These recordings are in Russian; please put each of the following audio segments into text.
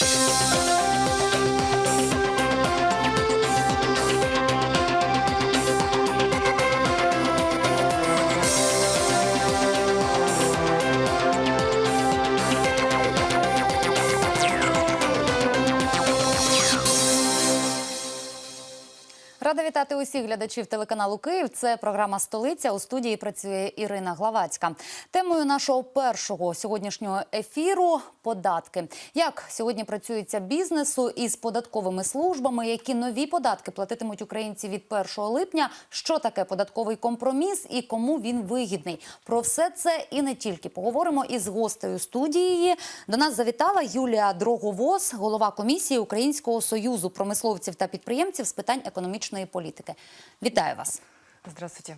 Música Рада вітати усіх глядачів телеканалу Київ. Це програма Столиця. У студії працює Ірина Главацька. Темою нашого першого сьогоднішнього ефіру податки. Як сьогодні працюється бізнесу із податковими службами, які нові податки платитимуть українці від 1 липня? Що таке податковий компроміс і кому він вигідний? Про все це і не тільки поговоримо із гостею студії. До нас завітала Юлія Дроговоз, голова комісії Українського союзу промисловців та підприємців з питань економічної політики. Вітаю вас. Здравствуйте.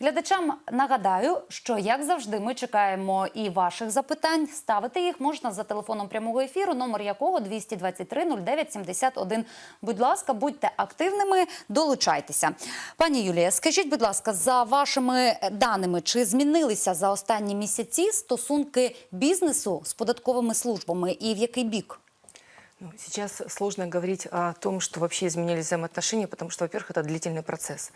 Глядачам нагадаю, що як завжди ми чекаємо і ваших запитань. Ставити їх можна за телефоном прямого ефіру, номер якого 223 09 71. Будь ласка, будьте активними, долучайтеся. Пані Юлія, скажіть, будь ласка, за вашими даними, чи змінилися за останні місяці стосунки бізнесу з податковими службами і в який бік? Сейчас сложно говорить о том, что вообще изменились взаимоотношения, потому что, во-первых, это длительный процесс.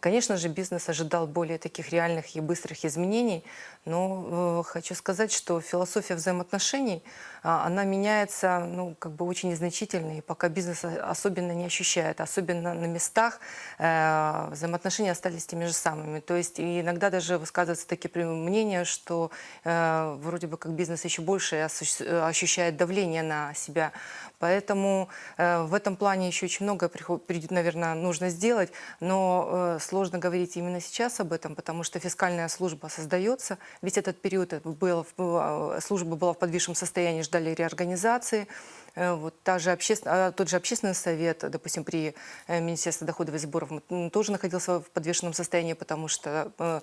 Конечно же, бизнес ожидал более таких реальных и быстрых изменений, но э, хочу сказать, что философия взаимоотношений, а, она меняется ну, как бы очень незначительно, и пока бизнес особенно не ощущает, особенно на местах э, взаимоотношения остались теми же самыми. То есть иногда даже высказываются такие мнения, что э, вроде бы как бизнес еще больше э, ощущает давление на себя. Поэтому э, в этом плане еще очень много, наверное, нужно сделать, но э, сложно говорить именно сейчас об этом, потому что фискальная служба создается. Весь этот период э, служба была в подвижном состоянии, ждали реорганизации. Э, Вот та же обществен- а, тот же общественный совет, допустим, при э, Министерстве доходов и сборов тоже находился в подвешенном состоянии, потому что э,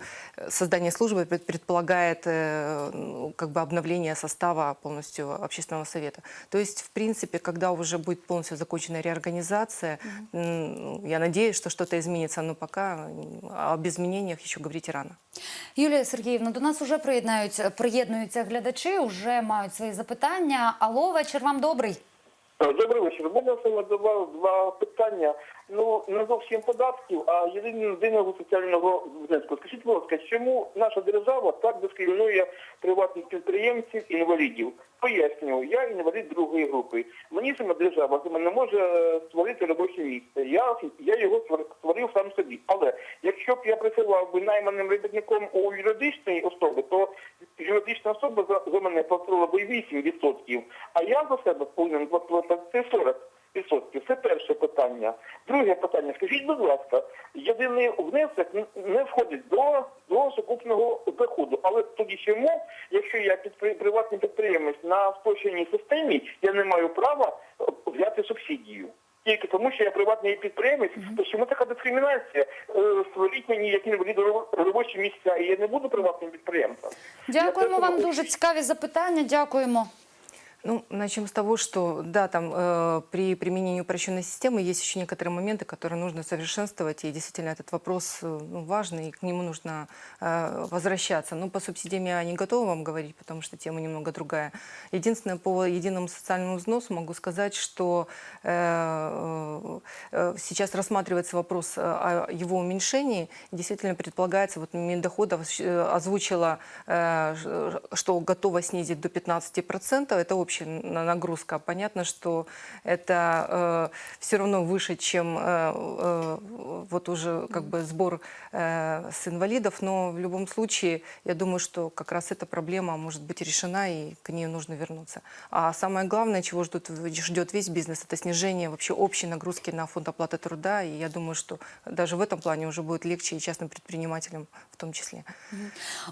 создание службы пред- предполагает ну, как бы обновление состава полностью общественного совета. То есть, в принципе, когда уже будет полностью закончена реорганизация, м, ну, я надеюсь, что что-то изменится, но пока об изменениях еще говорить рано. Юлія Сергіївна, до нас вже приєднаються, приєднуються глядачі, вже мають свої запитання. Алло, вечір вам добрий. Добрий вечір. У мене саме два, два питання. Ну не зовсім податків, а єдиного соціального внеску. Скажіть, будь ласка, чому наша держава так дискримінує приватних підприємців інвалідів? Пояснюю, я інвалід другої групи. Мені саме держава саме не може створити робоче місце. Я, я його створ- створив сам собі. Але якщо б я працював би найманим робітником у юридичної особи, то юридична особа за, за мене платила би 8%, а я за себе повинен платити 40%. Питання. Друге питання. Скажіть, будь ласка, єдиний внесок не входить до, до сукупного доходу. Але тоді чому, якщо я підпри- приватний підприємець на спрощеній системі, я не маю права е, взяти субсидію. Тільки тому, що я приватний підприємець, то чому така дискримінація? Е, Створіть мені які інваліди робочі місця, і я не буду приватним підприємцем. Дякуємо Я вам дуже цікаві запитання. Дякуємо. Ну, начнем с того, что да, там э, при применении упрощенной системы есть еще некоторые моменты, которые нужно совершенствовать, и действительно этот вопрос э, ну, важный, и к нему нужно э, возвращаться. Ну, по субсидиям я не готова вам говорить, потому что тема немного другая. Единственное, по единому социальному взносу могу сказать, что э, э, сейчас рассматривается вопрос э, о его уменьшении. Действительно предполагается, вот Миндоходов э, озвучила, э, что готова снизить до 15%. Это общая на- нагрузка. Понятно, что это все равно выше, чем э, э, вот уже как бы сбор э, с инвалидов, но в любом случае я думаю, что как раз эта проблема может быть решена и к ней нужно вернуться. А самое главное, чего ждут, ждет весь бизнес, это снижение вообще общей нагрузки на фонд оплаты труда. И я думаю, что даже в этом плане уже будет легче и частным предпринимателям в том числе.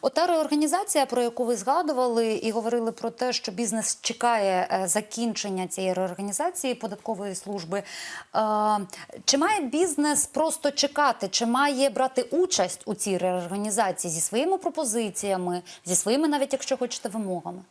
Ота реорганізація, про яку ви згадували і говорили про те, що бізнес чекає е, закінчення цієї реорганізації податкової служби. Е, Чи має бізнес просто чекати, чи має брати участь у цій реорганізації зі своїми пропозиціями, зі своїми, навіть якщо хочете, вимогами?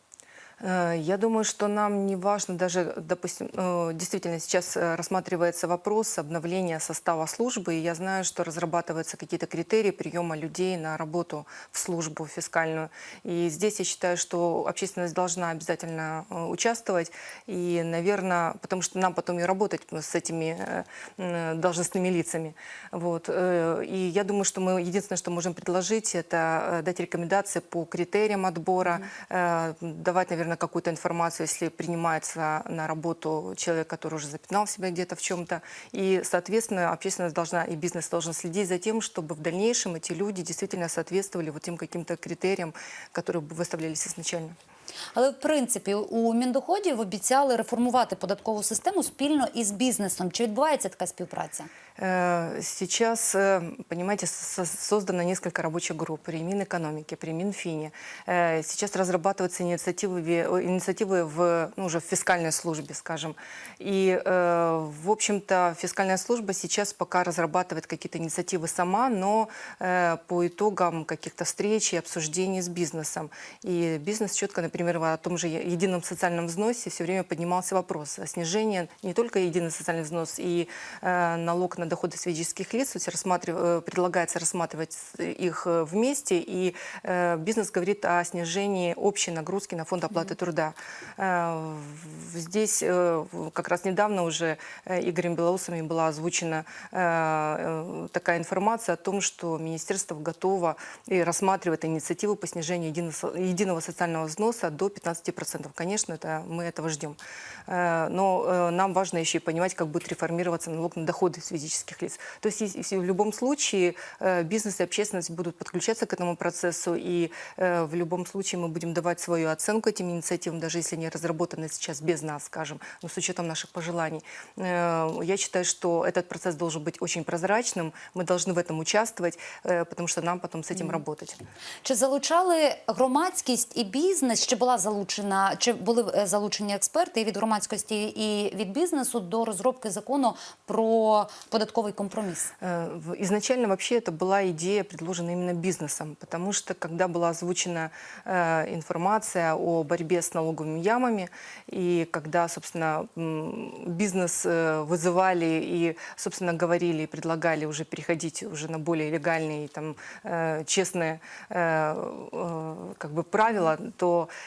Э, Я думаю, что нам не важно даже, допустим, э, действительно сейчас э, рассматривается вопрос обновления состава службы, и я знаю, что разрабатываются какие-то критерии приема людей на работу в службу фискальную. И здесь я считаю, что общественность должна обязательно участвовать, и, наверное, потому что нам потом и работать с этими должностными лицами. Вот. И я думаю, что мы единственное, что можем предложить, это дать рекомендации по критериям отбора, давать, наверное, какую-то информацию, если принимается на работу человек, который уже запятнал себя где-то в чем-то. И, соответственно, общественность должна и бизнес должен следить за тем, чтобы в дальнейшем эти люди действительно соответствовали вот тем каким-то критериям, которые выставлялись изначально. Але в принципі у Міндоходів обіцяли реформувати податкову систему спільно із бізнесом. Чи відбувається така співпраця? Э, Сейчас, э, понимаете, со- создано несколько рабочих групп при Минэкономике, при Минфине. Э, Сейчас разрабатываются инициативы, ве- о, инициативы в, ну, уже в фискальной службе, скажем. И, э, в общем-то, фискальная служба сейчас пока разрабатывает какие-то инициативы сама, но э, по итогам каких-то встреч и обсуждений с бизнесом. И бизнес четко, например, о том же едином социальном взносе все время поднимался вопрос о снижении не только единый социальный взнос и э, налог на доходы физических лиц, то есть рассматрив- э, предлагается рассматривать их э, вместе, и э, бизнес говорит о снижении общей нагрузки на фонд оплаты труда. Э, Здесь э, как раз недавно уже э, Игорем Белоусовым была озвучена э, такая информация о том, что министерство готово и рассматривает инициативу по снижению единого, единого социального взноса до 15%. Конечно, это, мы этого ждем. Э, Но э, нам важно еще и понимать, как будет реформироваться налог на доходы с физических лиц. То есть если в любом случае э, бизнес и общественность будут подключаться к этому процессу, и э, в любом случае мы будем давать свою оценку этим инициативам, даже если они разработаны сейчас без нас, скажем, но с учетом наших пожеланий. Э, Я считаю, что этот процесс должен быть очень прозрачным, мы должны в этом участвовать, э, потому что нам потом с этим работать. Чи залучали громадськість і бізнес? Чи була залучена, чи були е, залучені експерти і від громадськості і від бізнесу до розробки закону про податковий компроміс? Э, в- Изначально вообще это была идея, предложена именно бизнесом, потому что когда была озвучена э, информация о борьбе с налоговыми ямами, и когда, собственно, м, бизнес э, вызывали и, собственно, говорили и предлагали уже переходить уже на более легальные, там, э, честные э, э, как бы правила, то э,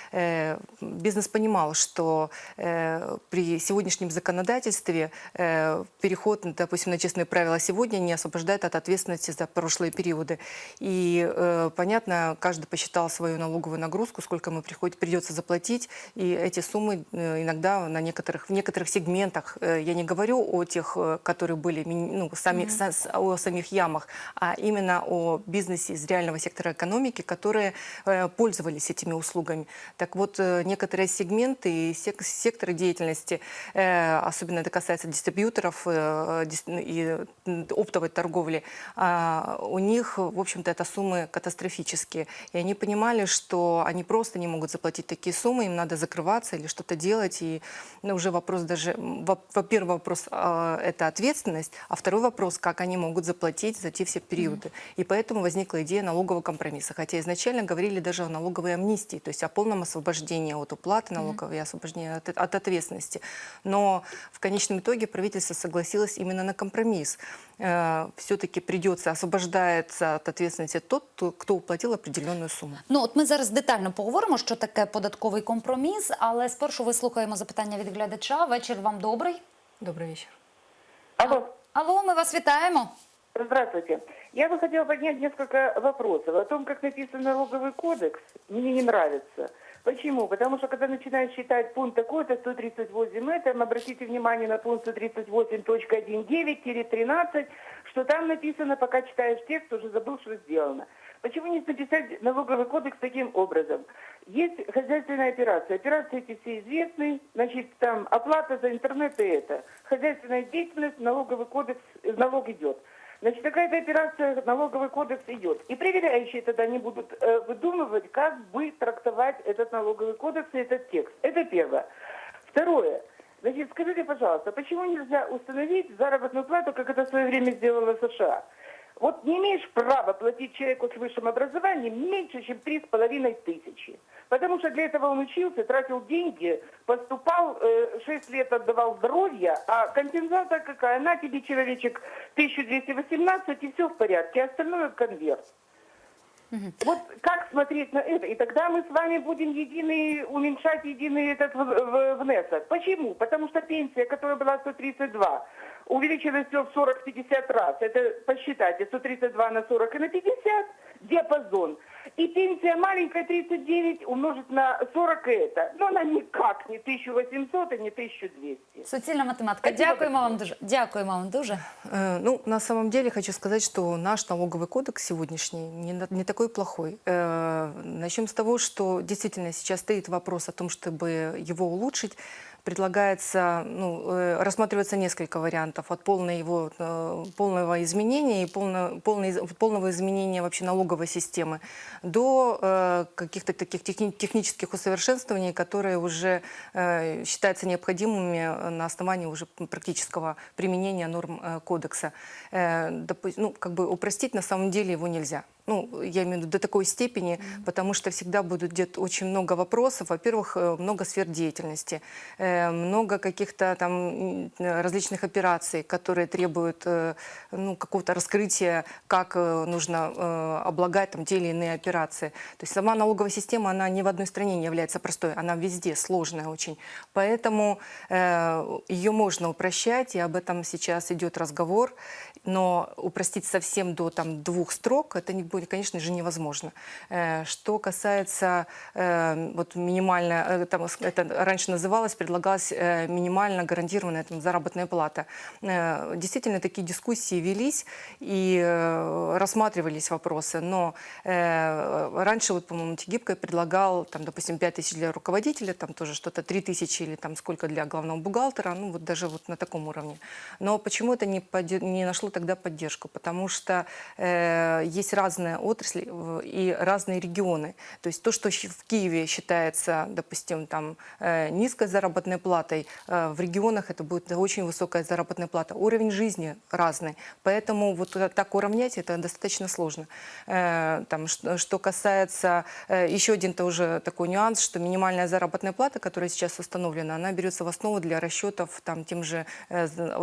бизнес понимал, что э, при сегодняшнем законодательстве э, переход, допустим, на честные правила сегодня не освобождает от ответственности за прошлые периоды. И, э, понятно, каждый посчитал свою налоговую нагрузку, сколько ему приходит, придется заплатить, и эти суммы э, иногда на некоторых, в некоторых сегментах, э, я не говорю о тех, э, которые были, ну, сами, са- с- о самих ямах, а именно о бизнесе из реального сектора экономики, которые э, пользовались этими услугами. Так вот, э, некоторые сегменты и сек- секторы деятельности, э, особенно это касается дистрибьюторов э, дис- и оптовой торговли, а, у них, в общем-то, это суммы катастрофические. И они понимали, что они просто не могут заплатить такие суммы, им надо закрываться или что-то делать. И ну, уже вопрос даже, во- во-первых, вопрос а, это ответственность, а второй вопрос, как они могут заплатить за те все периоды. И поэтому возникла идея налогового компромисса. Хотя изначально говорили даже о налоговой амнистии, то есть о полном освобождении от уплаты налоговой и освобождении от, от ответственности. Но в конечном итоге правительство согласилось именно на компромисс. Все-таки придется, освобождается от ответственности тот, кто- кто уплатил определенную сумму. Ну от ми зараз детально поговоримо, що таке податковий компроміс, але спершу вислухаємо запитання від глядача. Вечір вам добрий. Добрый вечер. Алло. Алло, ми вас вітаємо. Здравствуйте. Я бы хотела поднять несколько вопросов о том, как написан налоговый кодекс. Мне не нравится. Почему? Потому что когда начинаешь считать пункт такой-то, 138 это, обратите внимание на пункт 138.19-13, что там написано, пока читаешь текст, уже забыл, что сделано. Почему не написать налоговый кодекс таким образом? Есть хозяйственная операция. Операции эти все известны. Значит, там оплата за интернет и это. Хозяйственная деятельность, налоговый кодекс, э, налог идет. Значит, какая-то операция, налоговый кодекс идет. И проверяющие тогда не будут э, выдумывать, как бы трактовать этот налоговый кодекс и этот текст. Это первое. Второе. Значит, скажите, пожалуйста, почему нельзя установить заработную плату, как это в свое время сделала США? Вот не имеешь права платить человеку с высшим образованием меньше, чем три с половиной тысячи. Потому что для этого он учился, тратил деньги, поступал, 6 лет отдавал здоровье, а компенсация какая? На тебе, человечек, 1218, и все в порядке, а остальное конверт. Вот как смотреть на это? И тогда мы с вами будем единый, уменьшать единый этот внесок. Почему? Потому что пенсия, которая была 132, увеличилась всё в 40-50 раз. Это посчитайте, 132 на 40 и на 50 диапазон. И пенсия маленькая 39 умножить на 40 это. Но она никак не 1800 и не 1200. Суцільна математика. Спасибо Дякуємо вам дуже. Дякуємо вам дуже. Э, Ну, на самом деле хочу сказать, что наш налоговый кодекс сегодняшний не, на- не такой плохой. Э, Начнем с того, что действительно сейчас стоит вопрос о том, чтобы его улучшить. Предлагается, ну, э, рассматривается несколько вариантов от полной его, э, полного изменения и полно- полной полного изменения вообще налоговой системы до э, каких-то таких техни- технических усовершенствований, которые уже э, считаются необходимыми на основании уже практического применения норм э, кодекса. Э, допу- ну, как бы упростить на самом деле его нельзя. Ну, я имею в виду до такой степени, потому что всегда будет где-то очень много вопросов. Во-первых, э, много сфер деятельности, э, много каких-то там м, различных операций, которые требуют э, ну, какого-то раскрытия, как э, нужно э, облагать там, те или иные операции. То есть сама налоговая система, она ни в одной стране не является простой, она везде сложная очень. Поэтому э, ее можно упрощать, и об этом сейчас идет разговор. Но упростить совсем до там, двух строк, это, не будет, конечно же, невозможно. Э, Что касается э, вот минимально, э, там, это раньше называлось, предлагалась минимально гарантированная там, заработная плата. Действительно, такие дискуссии велись и рассматривались вопросы, но раньше, вот, по-моему, Тегибко предлагал, там, допустим, 5 тысяч для руководителя, там тоже что-то 3 тысячи или там сколько для главного бухгалтера, ну вот даже вот на таком уровне. Но почему это не, не нашло тогда поддержку? Потому что э, есть разные отрасли в- и разные регионы. То есть то, что в Киеве считается, допустим, там э, низкой заработной платой, э, в регионах это будет очень высокая заработная плата. Уровень жизни разный. Поэтому вот э, так уравнять это достаточно сложно. Там, что, касается еще один тоже такой нюанс, что минимальная заработная плата, которая сейчас установлена, она берется в основу для расчетов там, тем же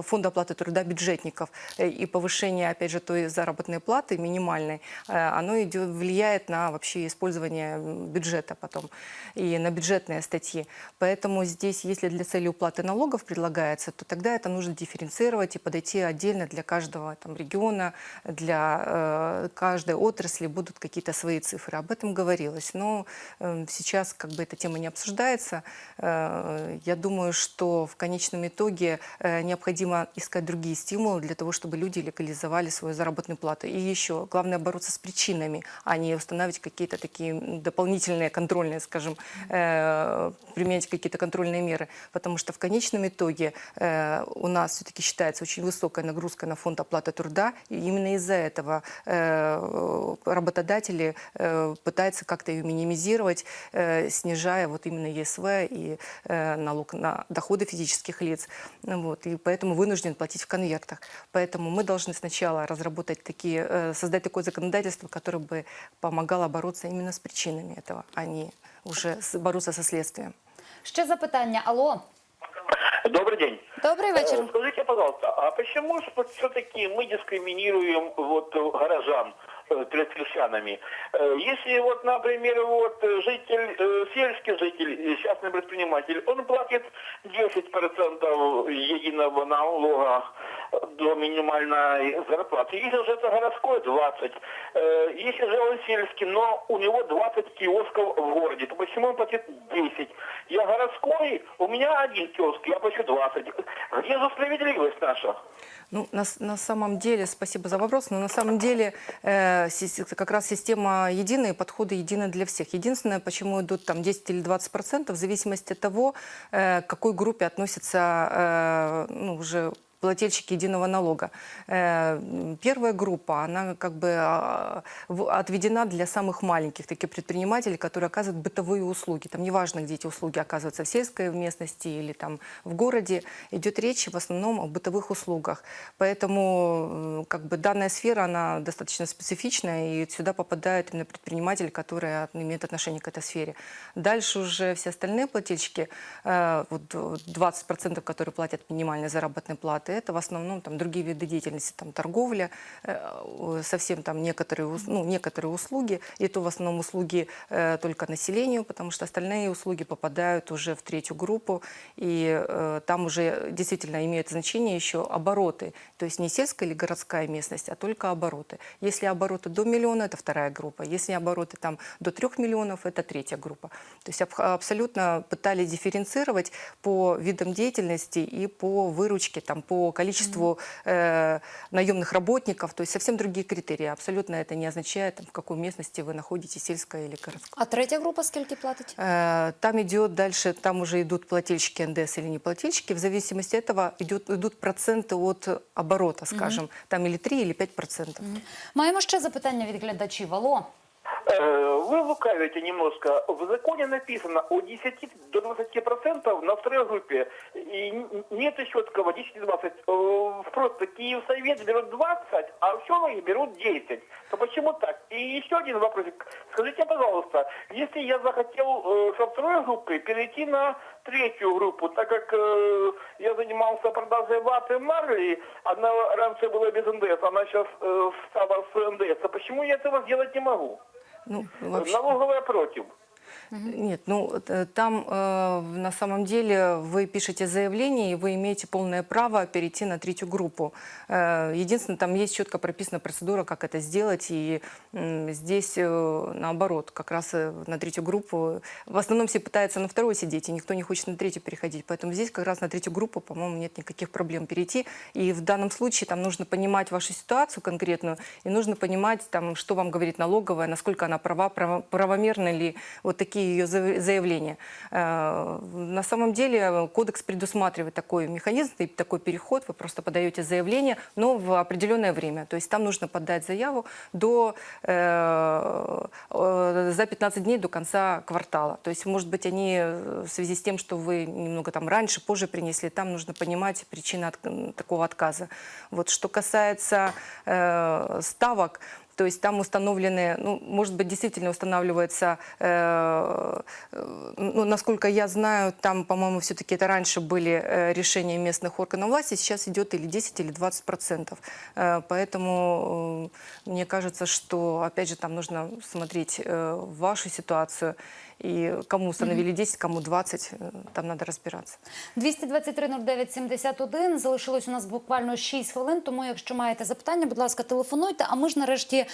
фонда оплаты труда бюджетников. И повышение, опять же, той заработной платы минимальной, оно идет, влияет на вообще использование бюджета потом и на бюджетные статьи. Поэтому здесь, если для цели уплаты налогов предлагается, то тогда это нужно дифференцировать и подойти отдельно для каждого там, региона, для э, каждой отрасли будут какие-то свои цифры. Об этом говорилось. Но э, сейчас как бы эта тема не обсуждается. Э, я думаю, что в конечном итоге э, необходимо искать другие стимулы для того, чтобы люди легализовали свою заработную плату. И еще, главное бороться с причинами, а не устанавливать какие-то такие дополнительные контрольные, скажем, э, применять какие-то контрольные меры. Потому что в конечном итоге э, у нас все-таки считается очень высокая нагрузка на фонд оплаты труда. И именно из-за этого э, работодатели э, пытаются как-то ее минимизировать, э, снижая вот именно ЕСВ и э, налог на доходы физических лиц. Вот, и поэтому вынужден платить в конвертах. Поэтому мы должны сначала разработать такие, э, создать такое законодательство, которое бы помогало бороться именно с причинами этого, а не уже бороться со следствием. Ще запитання. Алло, Добрый день. добрий вечір. Э, Скажите, пожалуйста, а почему все-таки мы дискриминируем вот э, горожан перед крестьянами? Э, Если вот, например, вот э, житель, э, сельский житель, э, частный предприниматель, он платит 10% единого налога э, до минимальной зарплаты. Если же это городской, 20. Э, Если же он сельский, но у него 20 киосков в городе, то почему он платит 10? Я городской, у меня один киоск, я плачу 20. Где же справедливость наша? Ну, на, на самом деле, спасибо за вопрос, но на самом деле э, как раз система единая, подходы едины для всех. Единственное, почему идут там 10 или 20 процентов, в зависимости от того, э, к какой группе относится э, ну, уже плательщики единого налога. Э, Первая группа, она как бы а, отведена для самых маленьких таких предпринимателей, которые оказывают бытовые услуги. Там неважно, где эти услуги оказываются, в сельской местности или там в городе. Идет речь в основном о бытовых услугах. Поэтому э, как бы данная сфера, она достаточно специфичная, и сюда попадают именно предприниматели, которые от- имеют отношение к этой сфере. Дальше уже все остальные плательщики, э, вот э, 20%, которые платят минимальной заработной платы, это в основном там другие виды деятельности, там торговля, э, совсем там некоторые, ну, некоторые услуги, и это в основном услуги э, только населению, потому что остальные услуги попадают уже в третью группу, и э, там уже действительно имеет значение еще обороты, то есть не сельская или городская местность, а только обороты. Если обороты до миллиона, это вторая группа, если обороты там до трех миллионов, это третья группа. То есть аб- абсолютно пытались дифференцировать по видам деятельности и по выручке, там, по количеству э, наемных работников, то есть совсем другие критерии. Абсолютно это не означает, там, в какой местности вы находитесь, сельская или городская. А третя група скільки платить? Э, Там идет дальше, там уже идут плательщики НДС или не плательщики. В зависимости от этого идет, идут проценты от оборота, скажем. Там или 3, или 5 процентов. Маємо ще запитання від глядачів. Алло. Э, Вы лукавите немножко. В законе написано от 10 до 20 процентов на второй группе. И нет четкого 10-20. Э, Просто Киевсовет берут 20, а Сёвые берут 10. То почему так? И еще один вопросик. Скажите, пожалуйста, если я захотел э, со второй группы перейти на третью группу, так как э, я занимался продажей ваты марли, она раньше была без НДС, она сейчас э, стала с НДС, а почему я этого сделать не могу? Ну, вообще... Налоговая против. Нет, ну э, там э, на самом деле вы пишете заявление, и вы имеете полное право перейти на третью группу. Э, Единственное, там есть четко прописана процедура, как это сделать, и м, здесь э, наоборот, как раз э, на третью группу. В основном все пытаются на второй сидеть, и никто не хочет на третью переходить. Поэтому здесь как раз на третью группу, по-моему, нет никаких проблем перейти. И в данном случае там нужно понимать вашу ситуацию конкретную, и нужно понимать, там, что вам говорит налоговая, насколько она права, право- правомерны ли вот такие ее заяв- заявления. Э, На самом деле кодекс предусматривает такой механизм, такой переход. Вы просто подаете заявление, но в определенное время. То есть там нужно подать заяву до, э, э, за 15 дней до конца квартала. То есть, может быть, они э, в связи с тем, что вы немного там раньше, позже принесли, там нужно понимать причины от- такого отказа. Вот что касается э, ставок, то есть там установлены, ну, может быть, действительно устанавливается, э, э, ну, насколько я знаю, там, по-моему, все-таки это раньше были э, решения местных органов власти, сейчас идет или 10, или 20 процентов. Э, поэтому э, мне кажется, что, опять же, там нужно смотреть э, вашу ситуацию, и кому установили 10, кому 20, э, там надо разбираться. 223 09 71. Залишилось у нас буквально 6 хвилин. Тому, якщо маєте запитання, будь ласка, телефонуйте. А ми ж нарешті е,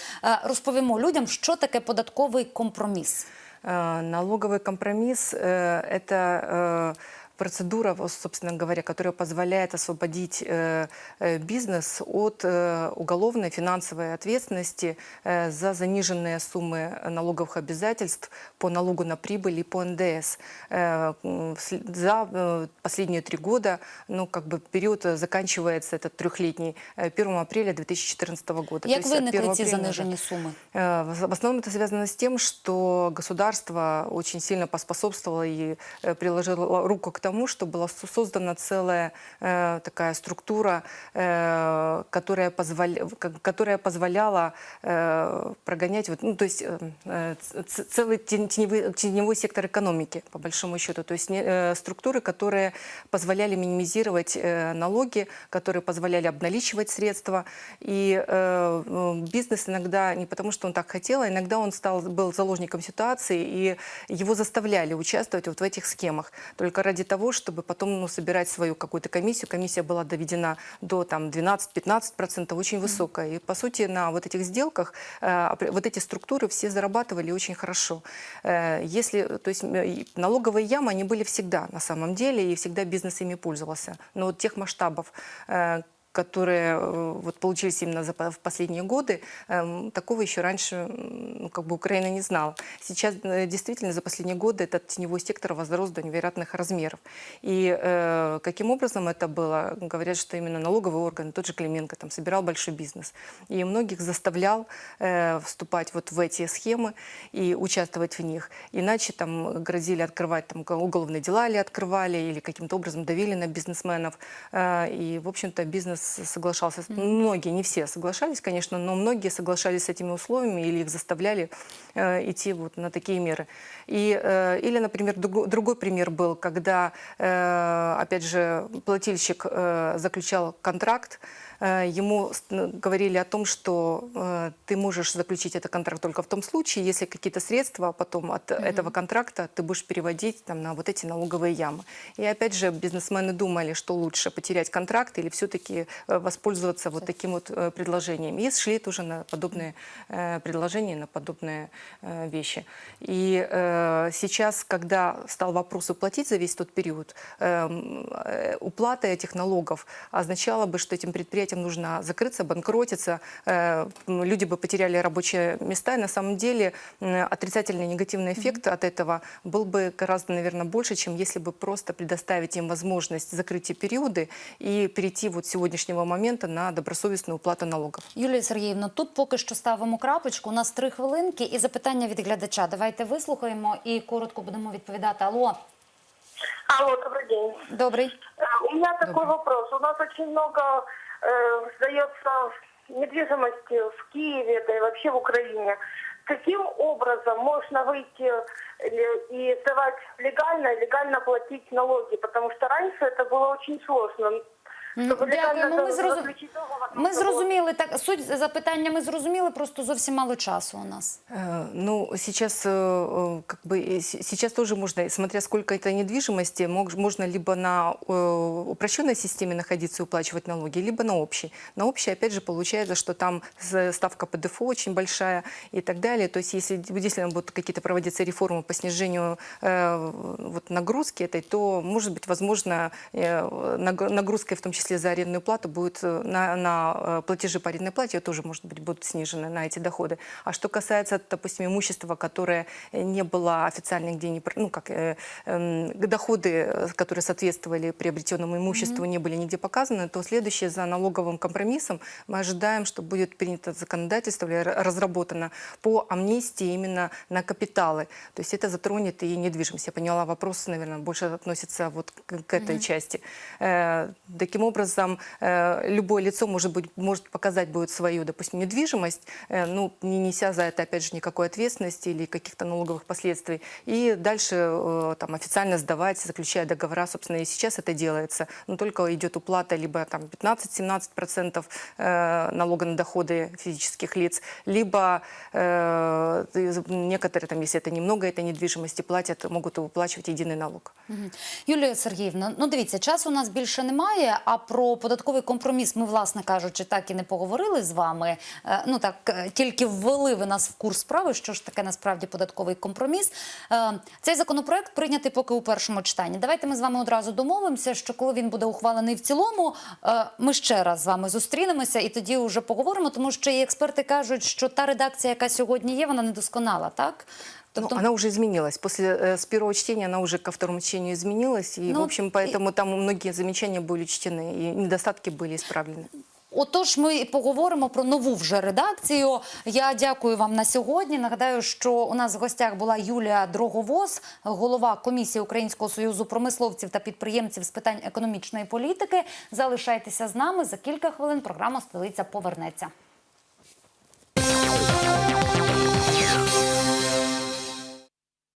розповімо людям, що таке податковий компроміс. Э, Налоговый компромисс э, – это э, процедура, собственно говоря, которая позволяет освободить э, э, бизнес от э, уголовной финансовой ответственности за заниженные суммы налоговых обязательств по налогу на прибыль и по НДС. За последние три года, ну, как бы период заканчивается этот трехлетний э, 1 апреля 2014 года. 1 виникли ці занижені суми? Э, В основном это связано с тем, что государство очень сильно поспособствовало и приложило руку к тому, что была со- создана целая э, такая структура, э, которая, позволя- которая позволяла э, прогонять, вот, ну, то есть э, э, целый тен- теневой, сектор экономики, по большому счету. То есть э, структуры, которые позволяли минимизировать э, налоги, которые позволяли обналичивать средства. И э, э, бизнес иногда, не потому что он так хотел, а иногда он стал, был заложником ситуации, и его заставляли участвовать вот в этих схемах. Только ради того, чтобы потом ну, собирать свою какую-то комиссию. Комиссия была доведена до там, 12-15%, очень высокая. И, по сути, на вот этих сделках э, вот эти структуры все зарабатывали очень хорошо. Э, Если, то есть налоговые ямы, они были всегда на самом деле, и всегда бизнес ими пользовался. Но вот тех масштабов, э, которые э, вот получились именно за, в последние годы, эм, такого еще раньше ну, как бы Украина не знала. Сейчас э, действительно за последние годы этот теневой сектор возрос до невероятных размеров. И э, каким образом это было? Говорят, что именно налоговый орган, тот же Клименко, там собирал большой бизнес. И многих заставлял э, вступать вот в эти схемы и участвовать в них. Иначе там грозили открывать там уголовные дела или открывали, или каким-то образом давили на бизнесменов. Э, И, в общем-то, бизнес соглашался. Многие, не все соглашались, конечно, но многие соглашались с этими условиями или их заставляли э, идти вот на такие меры. И, э, или, например, друго- другой пример был, когда, э, опять же, плательщик э, заключал контракт, э, ему говорили о том, что э, ты можешь заключить этот контракт только в том случае, если какие-то средства потом от этого контракта ты будешь переводить там, на вот эти налоговые ямы. И опять же, бизнесмены думали, что лучше потерять контракт или все-таки воспользоваться вот таким вот э, предложением. И шли тоже на подобные э, предложения, на подобные э, вещи. И э, сейчас, когда стал вопрос уплатить за весь тот период, эм, э, уплата этих налогов означала бы, что этим предприятиям нужно закрыться, банкротиться, э, люди бы потеряли рабочие места. И на самом деле отрицательный негативный эффект от этого был бы гораздо, наверное, больше, чем если бы просто предоставить им возможность закрыть эти периоды и перейти вот с сегодняшнего момента на добросовестную уплату налогов. Юлія Сергіївна, тут поки що ставимо крапочку. У нас три хвилинки і запитання від глядача. Давайте вислухаємо і коротко будемо відповідати. Алло, Алло, добрый день. добрий. Э, У меня такой вопрос. У нас очень много э, сдается недвижимости в Киеве, да и вообще в Украине. Каким образом можно выйти э, и сдавать легально, и легально платить налоги? Потому что раньше это было очень сложно. Чтобы Дякуємо. Ми, за- зрозу... заключить договор, ми нужно было зрозуміли так. Суть запитання ми зрозуміли, просто зовсім мало часу у нас. Э, Ну, сейчас, э, э, как бы, э, с- сейчас тоже можно, смотря сколько это недвижимости, мог- можно либо на э, упрощенной системе находиться и уплачивать налоги, либо на общей. На общей, опять же, получается, что там с- ставка ПДФО очень большая и так далее. То есть, если действительно будут какие-то проводиться реформы по снижению э, вот, нагрузки этой, то, может быть, возможно, э, наг- нагрузкой, в том числе за арендную плату, будет э, на, на э, платежи по арендной плате тоже, может быть, будут снижены на эти доходы. А что касается, допустим, имущества, которое не было официально нигде не... Ну, как э, эм, доходы, э, которые соответствовали приобретенному имуществу, не были нигде показаны, то следующее за налоговым компромиссом мы ожидаем, что будет принято законодательство или ра- разработано по амнистии именно на капиталы. То есть это затронет и недвижимость. Я поняла, вопрос, наверное, больше относится вот к, к этой части. Э, таким образом, э, любое лицо может, быть, может показать будет свою, допустим, недвижимость, э, ну, не неся за это, опять же, никакой ответственности или каких-то налоговых последствий. И дальше э, там, официально сдавать, заключая договора. Собственно, и сейчас это делается. Но только идет уплата либо там 15-17% э, налога на доходы физических лиц, либо э, некоторые, там, если это немного этой недвижимости, платят, могут выплачивать единый налог. Мгм. Юлія Сергіївна, ну дивіться, часу у нас більше немає. А про податковий компроміс ми, власне кажучи, так і не поговорили з вами. Е, Ну так е, тільки ввели ви нас в курс справи. Що ж таке насправді податковий компроміс? Е, Цей законопроект прийнятий поки у першому читанні. Давайте ми з вами одразу домовимося, що коли він буде ухвалений в цілому, ми ще раз з вами зустрінемося і тоді вже поговоримо, тому що і експерти кажуть, що та редакція, яка сьогодні є, вона недосконала, так? Ну, она уже изменилась. После э, с первого чтения она уже ко второму чтению изменилась. И, Ну, в общем, поэтому там многие замечания были учтены, и недостатки были исправлены. Отож, ми і поговоримо про нову вже редакцію. Я дякую вам на сьогодні. Нагадаю, що у нас в гостях була Юлія Дроговоз, голова комісії Українського союзу промисловців та підприємців з питань економічної політики. Залишайтеся з нами за кілька хвилин. Програма столиця повернеться.